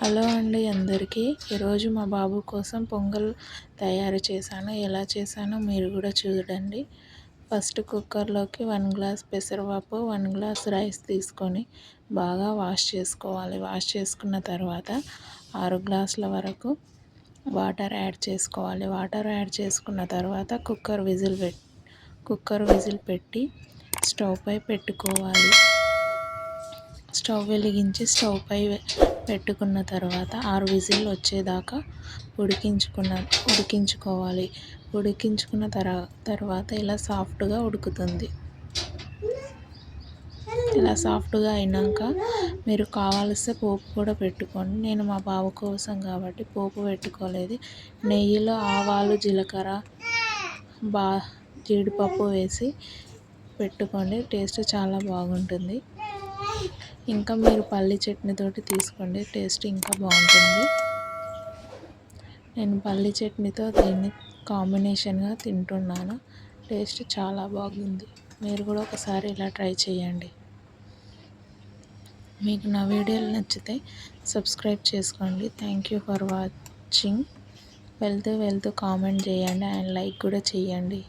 Hello అండి అందరికీ. ఈరోజు మా బాబు కోసం పొంగల్ తయారు చేశాను. ఎలా చేశానో మీరు కూడా చూడండి. ఫస్ట్ కుక్కర్లోకి వన్ గ్లాస్ పెసరపప్పు వన్ గ్లాస్ రైస్ తీసుకొని బాగా వాష్ చేసుకోవాలి. వాష్ చేసుకున్న తర్వాత ఆరు గ్లాసుల వరకు వాటర్ యాడ్ చేసుకోవాలి. వాటర్ యాడ్ చేసుకున్న తర్వాత కుక్కర్ విజిల్ పెట్ కుక్కర్ విజిల్ పెట్టి స్టవ్ పై పెట్టుకోవాలి. స్టవ్ వెలిగించి స్టవ్ పై పెట్టుకున్న తర్వాత ఆరు విజిల్ వచ్చేదాకా ఉడికించుకున్న ఉడికించుకోవాలి. ఉడికించుకున్న తర తర్వాత ఇలా సాఫ్ట్గా ఉడుకుతుంది. ఇలా సాఫ్ట్గా అయినాక మీరు కావాల్సిన పోపు కూడా పెట్టుకోండి. నేను మా బాబు కోసం కాబట్టి పోపు పెట్టుకోలేదు. నెయ్యిలో ఆవాలు జీలకర్ర బా జీడిపప్పు వేసి పెట్టుకోండి. టేస్ట్ చాలా బాగుంటుంది. ఇంకా మీరు పల్లి చట్నీతోటి తీసుకోండి టేస్ట్ ఇంకా బాగుంటుంది. నేను పల్లి చట్నీతో దీన్ని కాంబినేషన్గా తింటున్నాను. టేస్ట్ చాలా బాగుంది. మీరు కూడా ఒకసారి ఇలా ట్రై చేయండి. మీకు నా వీడియోలు నచ్చితే సబ్స్క్రైబ్ చేసుకోండి. Thank you for watching. వెళ్తూ వెళ్తూ కామెంట్ చేయండి అండ్ లైక్ కూడా చేయండి.